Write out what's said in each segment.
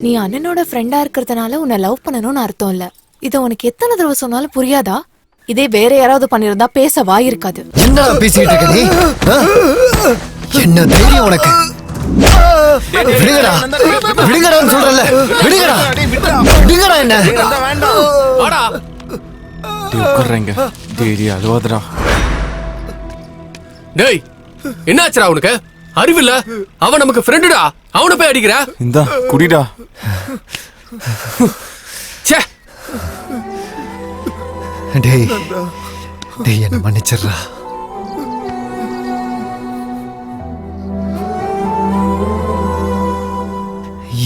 நீ அண்ணனோட ஃப்ரெண்டா இருக்கிறதுனால உன்னை லவ் பண்ணணும்னு அர்த்தம் இல்ல. இத உனக்கு எத்தனை தடவை சொன்னாலும் புரியாதா? இதே வேற யாராவது பண்ணிருந்தா பேச வாய் இருக்காது. என்ன பேசிட்டு இருக்க நீ? என்ன தைரியம் உனக்கு? விடுங்கடா. விடுங்கடான்னு சொல்றல விடுங்கடா. விடுங்கடா என்ன? உட்கார்றேங்க. டேய் டேய் அழுவாதடா. டேய் என்னாச்சுடா உனக்கு? அறிவில்ல? அவன் நமக்கு ஃப்ரெண்டுடா அவனை போய் அடிக்கிற? இந்தா குடிடா. ச்சே! டேய் டேய் என்ன மன்னிச்சிடுறா.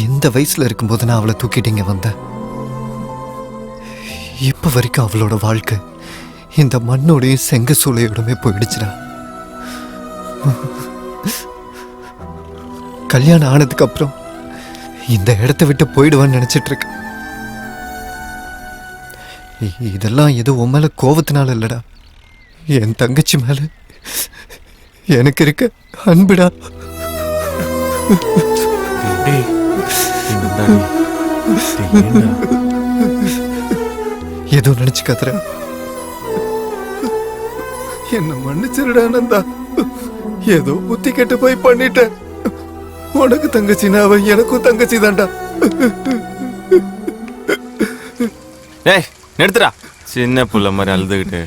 இந்த வயசுல இருக்கும்போது நான் அவளை தூக்கிட்டு இங்க வந்தேன். இப்ப வரைக்கும் அவளோட வாழ்க்கை இந்த மண்ணோடையும் செங்க சூளையோடமே போயிடுச்சுடா. கல்யாணம் ஆனதுக்கு அப்புறம் இந்த இடத்த விட்டு போயிடுவான்னு நினைச்சிட்டு இருக்கேன் இதெல்லாம் ஏதோ உன் மேல கோவத்தினால இல்லடா. என் தங்கச்சி மேல எனக்கு இருக்க அன்புடா. டேய் இந்தா நீ. டேய், ஏன்டா? ஏதோ நினைச்சுக்காதற என்ன மன்னிச்சிருடா நந்தா ஏதோ புத்தி கெட்டு போய் பண்ணிட்டேன். உனக்கு தங்கச்சினா அவன் எனக்கும் தங்கச்சி தான்டா. டேய் நிறுத்துடா. சின்ன புள்ள மாதிரி அழுதுகிட்டு.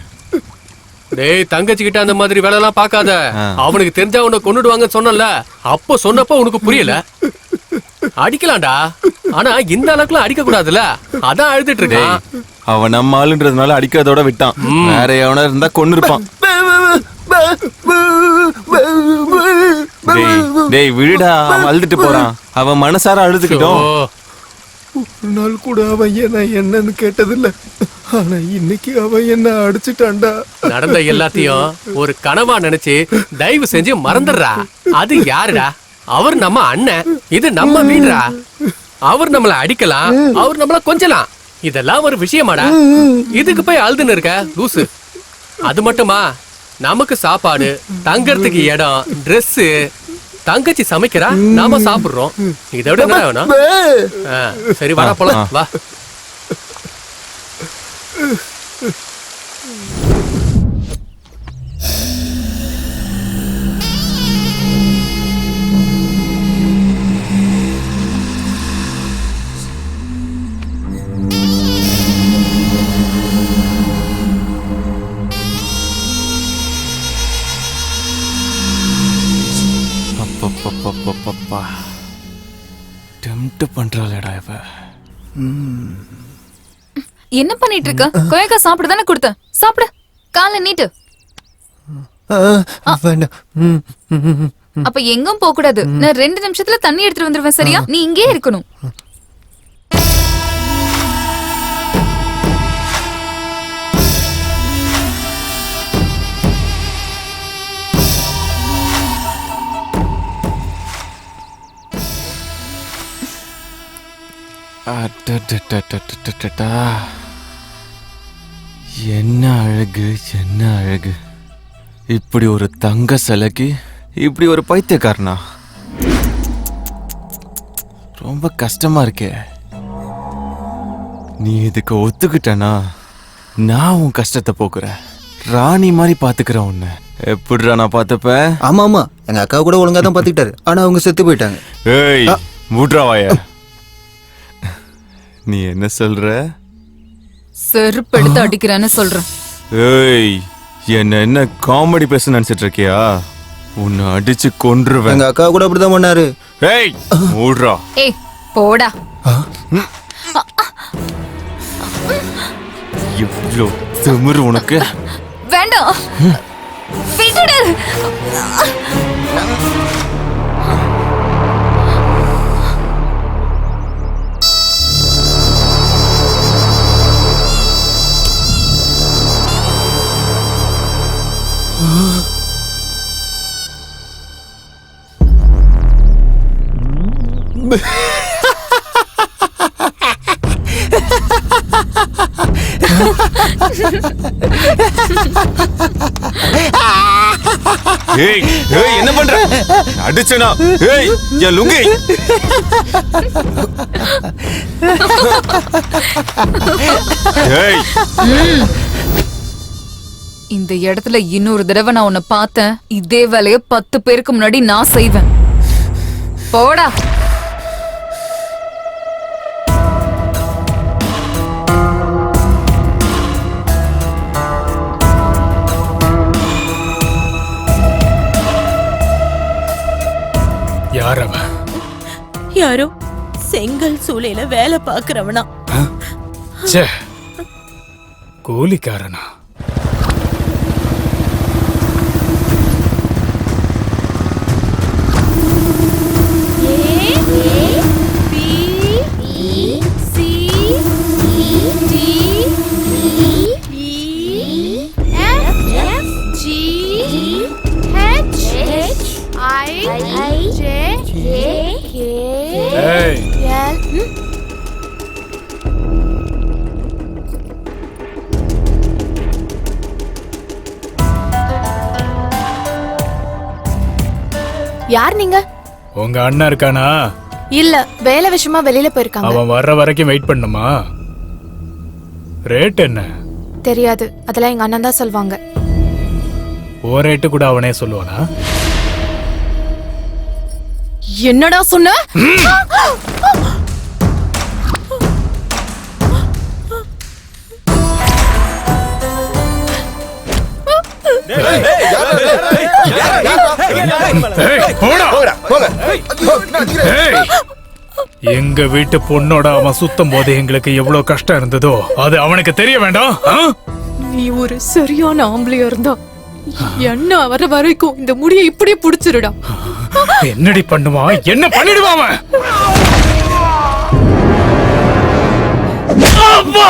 டேய் தங்கச்சி கிட்ட அந்த மாதிரி வேலை எல்லாம் பார்க்காத. ஆ. அவனுக்கு தெரிஞ்சா உன்னை கொன்னுடுவாங்கன்னு சொன்னல அப்போ சொன்னப்போ உனக்கு புரியல. அடிக்கலாம்டா. ஆனா இந்த அளவுக்குலாம் அடிக்க கூடாதுல அதான் அழுதுட்டு இருக்கான். அவன் நம்ம ஆளுன்றதுனால அடிக்கிறதோட விட்டான். வேற எவனா இருந்தா கொண்டு இருப்பான் டேய் டேய் விடுடா அவன் அழுதுட்டு போறான். அவன் மனசார அழுதுக்கிட்டோம் ஒரு நாள் கூட அவன் என்ன என்னன்னு கேட்டதில்ல. ஆனா இன்னைக்கு அவன் என்ன அடிச்சிட்டான்டா. நடந்த எல்லாத்தையும் ஒரு கனவா நினைச்சு தயவு செஞ்சு மறந்துடுறா. அது யாருடா? அவர் நம்ம அண்ணன். இது நம்ம வீடுடா. அவர் நம்மள அடிக்கலாம் அவர் நம்மள கொஞ்சலாம். இதெல்லாம் ஒரு விஷயமாடா. இதுக்கு போய் அழுதுன்னு இருக்க லூசு. அது மட்டுமா? நமக்கு சாப்பாடு தங்கறதுக்கு இடம் Dress தங்கச்சி சமைக்கிறா? நாம சாப்பிடுறோம். இதை விட என்ன வேணும்? சரி வாடா போலாம். வா. அப்பப்பப்பப்பப்பப்பா டெம்ட் பண்றாளேடா இவ. என்ன பண்ணிட்டு இருக்க கொயக்கா சாப்பிட தானே கொடுத்தேன் சாப்பிடு. காலை நீட்டு. அப்ப எங்கும் போக கூடாது நான் ரெண்டு நிமிஷத்துல தண்ணி எடுத்துட்டு வந்துருவேன் சரியா? நீ இங்கே இருக்கணும். என்ன அழகு என்ன அழகு இப்படி ஒரு தங்க சிலைக்கு இப்படி ஒரு பைத்தியக்காரனா ரொம்ப கஷ்டமா இருக்கே நீ இதுக்கு ஒத்துக்கிட்டனா நான் உன் கஷ்டத்தை போக்குறேன் ராணி மாதிரி பாத்துக்கிறேன் உன்னை எப்படிடா நான் பார்த்துப்பேன் ஆமா ஆமா எங்க அக்கா கூட ஒழுங்கா தான் பாத்துக்கிட்டாரு ஆனா அவங்க செத்து போயிட்டாங்க ஏய் மூட்ராவாய நீ என்ன சொல்ற? செருப்பு எடுத்து அடிக்கிறேன்னு சொல்றேன். ஏய் என்ன என்ன காமெடி பேச நினைச்சிட்டு இருக்கியா? உன்னை அடிச்சு கொன்றுவேன். எங்க அக்கா கூட அப்படிதான் பண்ணாரு. ஏய் மூட்ரா ஏய் போடா. எவ்வளோ திமிரு உனக்கு? வேண்டாம். விட்டுடு. ஏய் ஏய் என்ன பண்ற? அடிச்சனா? ஏய் யா லுங்கி. ஏய். இந்த இடத்துல இன்னொரு தடவை நான் உன்னை பார்த்தேன். இதே வேலையை பத்து பேருக்கு முன்னாடி நான் செய்வேன். போடா. யார் அவன் யாரோ செங்கல் சூளையில வேலை பாக்குறவனா ச்சே கூலிக்காரனா ஏய் யார் நீங்க? உங்க அண்ணன் இருக்கானா? இல்ல வேலை விஷயமா வெளியில போயிருக்காங்க. அவன் வர்ற வரைக்கும் வெயிட் பண்ணுமா? ரேட் என்ன? தெரியாது. அதெல்லாம் எங்க அண்ணன் தான் சொல்வாங்க. ஓ ரேட்டு கூட அவனே சொல்லுவானா? என்னடா சொன்ன எங்க வீட்டு பொண்ணோட அவன் சுத்தம் போது எங்களுக்கு எவ்வளவு கஷ்டம் இருந்ததோ அது அவனுக்கு தெரிய வேண்டாம்? நீ ஒரு சரியான ஆம்பளையா இருந்தா என்ன வர வரைக்கும் இந்த முடியை இப்படியே புடிச்சிருடா. என்னடி பண்ணுவான் என்ன பண்ணிடுவான் அவன்? அப்பா!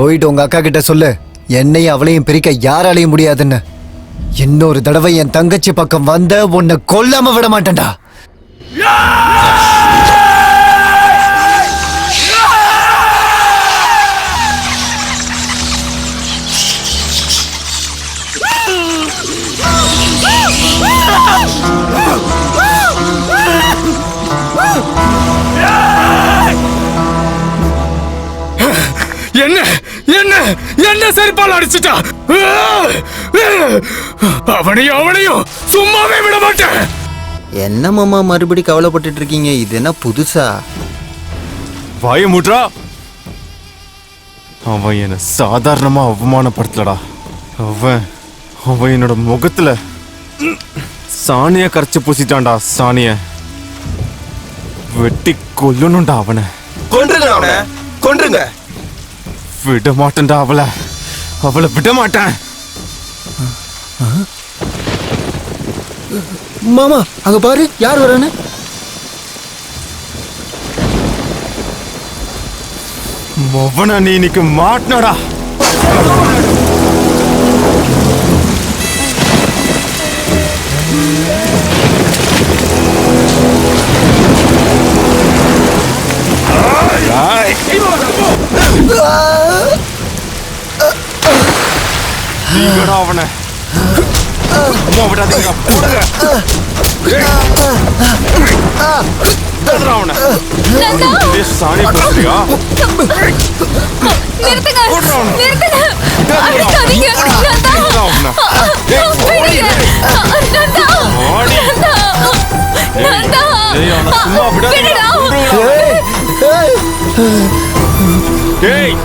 போயிட்டு உங்க அக்கா கிட்ட சொல்லு. என்னையும் அவளையும் பிரிக்க யாராலையும் முடியாதுன்னு. இன்னொரு தடவை என் தங்கச்சி பக்கம் வந்த உன்னை கொல்லாம விட மாட்டேன்டா. என்ன? என்ன செருப்பால் அடிச்சுட்டா. அவனையும் அவனையும் சும்மாவே விட மாட்டேன். என்ன மாமா மறுபடி கவலைப்பட்டுட்டு இருக்கீங்க? இது என்ன புதுசா? வாய முட்றா. அவன் என்ன சாதாரணமா அவமானப்படுத்தலடா. அவன் அவன் என்னோட முகத்துல சாணிய கரைச்சு பூசிட்டான்டா சாணிய. வெட்டி கொல்லணும்டா அவனை. கொன்றுங்க அவனை. கொன்றுங்க. விட மாட்டேன்டா அவளை. அவளை விட மாட்டேன் மாமா அங்க பாரு யார் வரான்னு? மொவன நீ இன்னைக்கு மாட்டினடா. நீங்கடா அவனை. அம்மா விடாதீங்க போடுங்க அவனை. சாணி பூசுறியா நிறுத்துங்க. அடிக்காதீங்க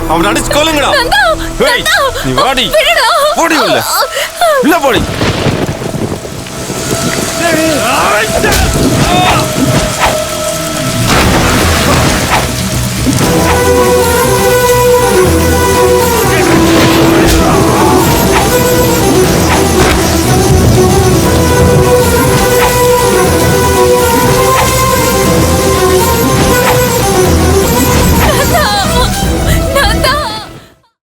அவன் அடிச்சு கொல்லுங்கடா. ஏய் நீ வாடி. போடி உள்ள. உள்ள போடி. Oh!